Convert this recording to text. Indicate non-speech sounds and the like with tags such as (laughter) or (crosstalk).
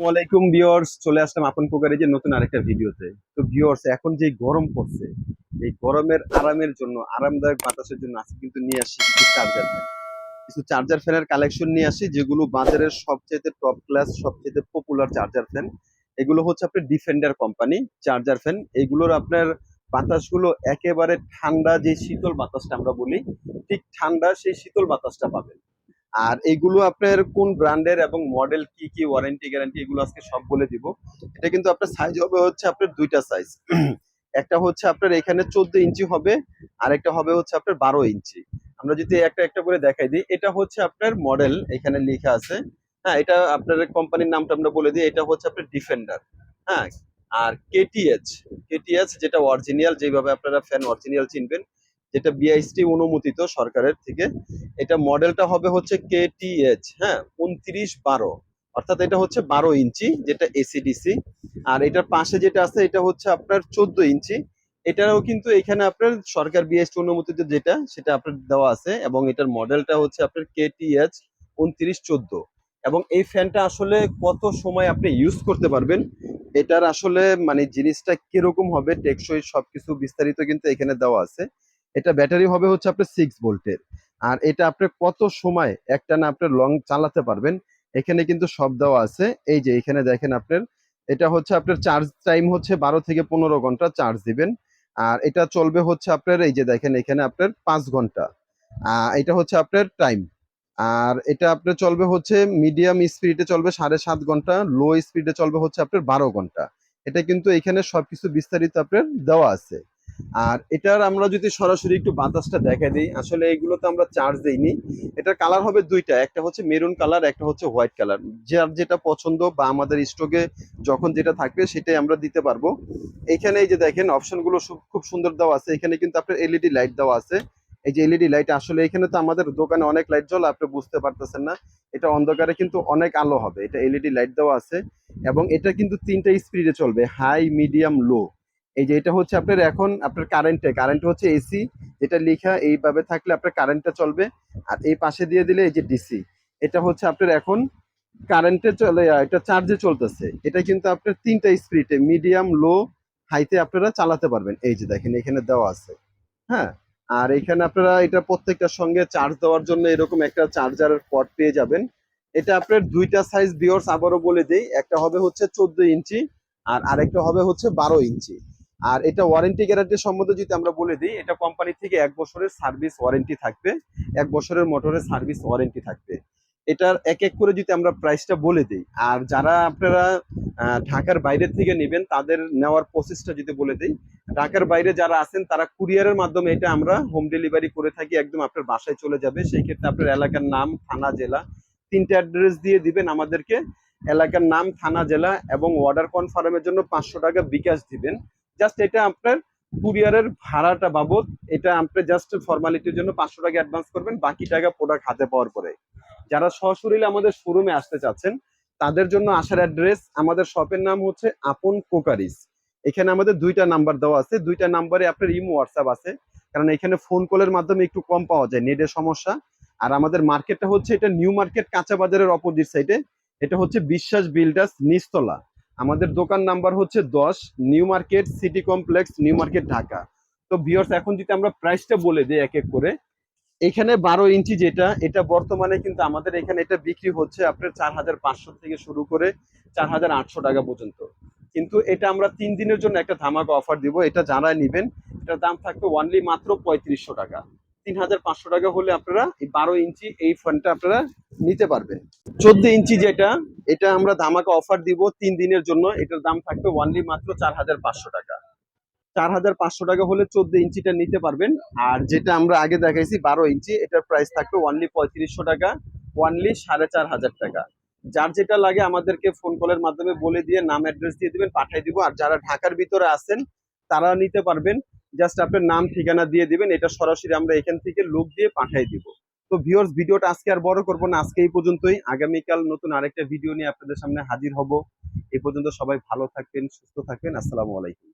ওয়ালাইকুম ভিউয়ার্স, চলে আসলাম আপন পোকারে যে নতুন আরেকটা ভিডিওতে। তো ভিউয়ার্স, এখন যে গরম পড়ছে, এই গরমের আরামের জন্য, আরামদায়ক বাতাসের জন্য আজকে কিন্তু নিয়ে আসছি কিছু চার্জার ফ্যান কিছু চার্জার ফ্যানের কালেকশন নিয়ে আসি যেগুলো বাজারের সবচেয়ে টপ ক্লাস সবচেয়ে পপুলার চার্জার ফ্যান এগুলো হচ্ছে আপনার ডিফেন্ডার কোম্পানি চার্জার ফ্যান এগুলোর আপনার বাতাসগুলো একেবারে ঠান্ডা, যে শীতল বাতাসটা আমরা বলি, ঠিক ঠান্ডা সেই শীতল বাতাসটা পাবেন। আর এইগুলো আপনার কোন ব্র্যান্ডের এবং মডেল কি কি ওয়ারেন্টি গ্যারান্টি এগুলো আজকে সব বলে দিব। এটা কিন্তু আপনার সাইজ হবে হচ্ছে আপনার দুইটা সাইজ (clears throat) একটা হচ্ছে আপনার এখানে চোদ্দ ইঞ্চি হবে আর একটা হবে হচ্ছে আপনার বারো ইঞ্চি। আমরা যদি একটা একটা করে দেখাই দিই, এটা হচ্ছে আপনার মডেল এখানে লেখা আছে। হ্যাঁ এটা আপনার কোম্পানির নামটা আমরা বলে দিই, এটা হচ্ছে আপনার ডিফেন্ডার হ্যাঁ আর কেটিএচ কেটিএচ যেটা অরিজিনাল যেভাবে আপনারা ফ্যান অরিজিনাল চিনবেন যেটা বিআইএসটি অনুমোদিত সরকারের থেকে, এটা মডেলটা হবে হচ্ছে কেটিএচ হ্যাঁ উনত্রিশ বারো। অর্থাৎ এটা হচ্ছে বারো ইঞ্চি, যেটা এসিডিসি আর এটার পাশে যেটা আছে, এটা হচ্ছে আপনার চোদ্দ ইঞ্চি। এটাও কিন্তু এখানে আপনার সরকার বিএসটি অনুমোদিত যেটা, সেটা আপনার দেওয়া আছে। এবং এটার মডেলটা হচ্ছে আপনার কেটিএচ উনত্রিশ চোদ্দ। এবং এই ফ্যানটা আসলে কত সময় আপনি ইউজ করতে পারবেন, এটার আসলে মানে জিনিসটা কীরকম হবে, টেকসই সবকিছু বিস্তারিত কিন্তু এখানে দেওয়া আছে। এটা ব্যাটারি হবে হচ্ছে আপনার সিক্স ভোল্টের। আর এটা আপনি কত সময় একটা না আপনার লং চালাতে পারবেন, এখানে কিন্তু সব দেওয়া আছে। এই যে এখানে দেখেন আপনার, এটা হচ্ছে আপনার চার্জ টাইম হচ্ছে বারো থেকে পনেরো ঘণ্টা চার্জ দিবেন। আর এটা চলবে হচ্ছে আপনার, এই যে দেখেন এখানে আপনার পাঁচ ঘণ্টা। এটা হচ্ছে আপনার টাইম আর এটা আপনার চলবে হচ্ছে মিডিয়াম স্পিডে চলবে সাড়ে সাত ঘণ্টা লো স্পিডে চলবে হচ্ছে আপনার বারো ঘণ্টা। এটা কিন্তু এখানে সবকিছু বিস্তারিত আপনার দেওয়া আছে। আর এটার আমরা যদি সরাসরি একটু বাতাসটা দেখা দিই, আসলে এইগুলোতে আমরা চার্জ দেইনি। এটার কালার হবে দুইটা, একটা হচ্ছে মেরুন কালার একটা হচ্ছে হোয়াইট কালার যার যেটা পছন্দ বা আমাদের স্টকে যখন যেটা থাকবে সেটাই আমরা দিতে পারব। এখানে এই যে দেখেন অপশনগুলো খুব সুন্দর দেওয়া আছে। এখানে কিন্তু আপনার এলইডি লাইট দেওয়া আছে। এই যে এলইডি লাইট আসলে এখানে তো আমাদের দোকানে অনেক লাইট জ্বলে, আপনি বুঝতে পারতেছেন না। এটা অন্ধকারে কিন্তু অনেক আলো হবে। এটা এলইডি লাইট দেওয়া আছে। এবং এটা কিন্তু তিনটা স্পিডে চলবে হাই মিডিয়াম লো এই যে এটা হচ্ছে আপনার এখন আপনার কারেন্টে কারেন্ট হচ্ছে এসি এটা লেখা এইভাবে থাকলে আপনার কারেন্টটা চলবে। আর এই পাশে দিয়ে দিলে এই যে ডিসি এটা হচ্ছে আপনার এখন কারেন্টে চলে, এটা চার্জে চলতেছে। এটা কিন্তু আপনার তিনটা স্পিডে মিডিয়াম লো হাইতে আপনারা চালাতে পারবেন। এই যে দেখেন, এখানে দেওয়া আছে। হ্যাঁ? আর এখানে আপনারা এটা প্রত্যেকটার সঙ্গে চার্জ দেওয়ার জন্য এরকম একটা চার্জারের পট পেয়ে যাবেন। এটা আপনার দুইটা সাইজ বিয়র্স আবারও বলে দিই। একটা হবে হচ্ছে চোদ্দ ইঞ্চি, আর আরেকটা হবে হচ্ছে বারো ইঞ্চি। আর এটা ওয়ারেন্টি গ্যারান্টি সম্বন্ধে যদি আমরা বলে দিই, এটা কোম্পানি থেকে এক বছরের সার্ভিস ওয়ারেন্টি থাকবে, এক বছরের মোটরের সার্ভিস ওয়ারেন্টি থাকবে। এটার এক এক করে যদি আমরা প্রাইসটা বলে দিই, আর যারা আপনারা ঢাকার বাইরে থেকে নেবেন, তাদের নেওয়ার প্রসেসটা যদি বলে দিই, ঢাকার বাইরে যারা আছেন, তারা কুরিয়ারের মাধ্যমে এটা আমরা হোম ডেলিভারি করে থাকি, একদম আপনার বাসায় চলে যাবে। সেই ক্ষেত্রে আপনার এলাকার নাম, থানা, জেলা, তিনটে অ্যাড্রেস দিয়ে দিবেন আমাদেরকে। এলাকার নাম, থানা, জেলা এবং অর্ডার কনফার্মের জন্য পাঁচশো টাকা বিকাশ দিবেন। জাস্ট এটা আপনার কুরিয়ারের ভাড়াটা বাবদ, এটা আপনি জাস্ট ফর্মালিটির জন্য পাঁচশো টাকা অ্যাডভান্স করবেন, বাকি টাকা প্রোডাক্ট হাতে পাওয়ার পরে। যারা সশরীরে আমাদের শোরুমে আসতে চাচ্ছেন, তাদের জন্য আসার অ্যাড্রেস আমাদের শপের নাম হচ্ছে আপন কোকারিস। এখানে আমাদের দুইটা নাম্বার দেওয়া আছে। দুইটা নাম্বারে আপনার ইমো, হোয়াটসঅ্যাপ আছে। কারণ এখানে ফোন কলের মাধ্যমে একটু কম পাওয়া যায় নেটের সমস্যা। আর আমাদের মার্কেটটা হচ্ছে এটা নিউ মার্কেট কাঁচা বাজারের অপোজিট সাইডে এটা হচ্ছে বিশ্বাস বিল্ডার্স নিচতলা। আমাদের দোকান নাম্বার হচ্ছে দশ, new market, city complex, new market, Dhaka. তো ভিওর্স এখন যদি আমরা প্রাইসটা বলে দিই এক এক করে, এখানে বারো ইঞ্চি যেটা, এটা বর্তমানে কিন্তু আমাদের এখানে এটা বিক্রি হচ্ছে আপনার চার হাজার পাঁচশো থেকে শুরু করে চার হাজার আটশো টাকা পর্যন্ত। কিন্তু এটা আমরা তিন দিনের জন্য একটা ধামাকা অফার দিব, এটা যারা নিবেন, এটার দাম থাকবে ওয়ানলি মাত্র পঁয়ত্রিশশো টাকা। তিন হাজার পাঁচশো টাকা হলে আপনারা এই বারো ইঞ্চি এই ফোনটা আপনারা নিতে পারবেন চোদ্দ ইঞ্চি যেটা, এটা আমরা ধামাকা অফার দিব তিন দিনের জন্য। এটার দাম থাকবে ওয়ানলি মাত্র চার হাজার পাঁচশো টাকা। চার হাজার পাঁচশো টাকা হলে চোদ্দ ইঞ্চিটা নিতে পারবেন। আর যেটা আমরা আগে দেখাইছি, বারো ইঞ্চি, এটার প্রাইস থাকবে ওয়ানলি পঁয়ত্রিশশো টাকা ওয়ানলি সাড়ে চার হাজার টাকা। যার যেটা লাগে আমাদেরকে ফোন কলের মাধ্যমে বলে দিয়ে, নাম অ্যাড্রেস দিয়ে দিবেন, পাঠিয়ে দিব। আর যারা ঢাকার ভিতরে আছেন তারা নিতে পারবেন। জাস্ট আপনার নাম, ঠিকানা দিয়ে দিবেন। এটা সরাসরি আমরা এখান থেকে লোক দিয়ে পাঠিয়ে দিব। তো ভিউয়ার্স ভিডিওটা আজকে আর বড় করব না। আজকে এই পর্যন্তই। আগামীকাল নতুন আরেকটা ভিডিও নিয়ে আপনাদের সামনে হাজির হব। এই পর্যন্ত সবাই ভালো থাকবেন, সুস্থ থাকবেন। আসসালামু আলাইকুম।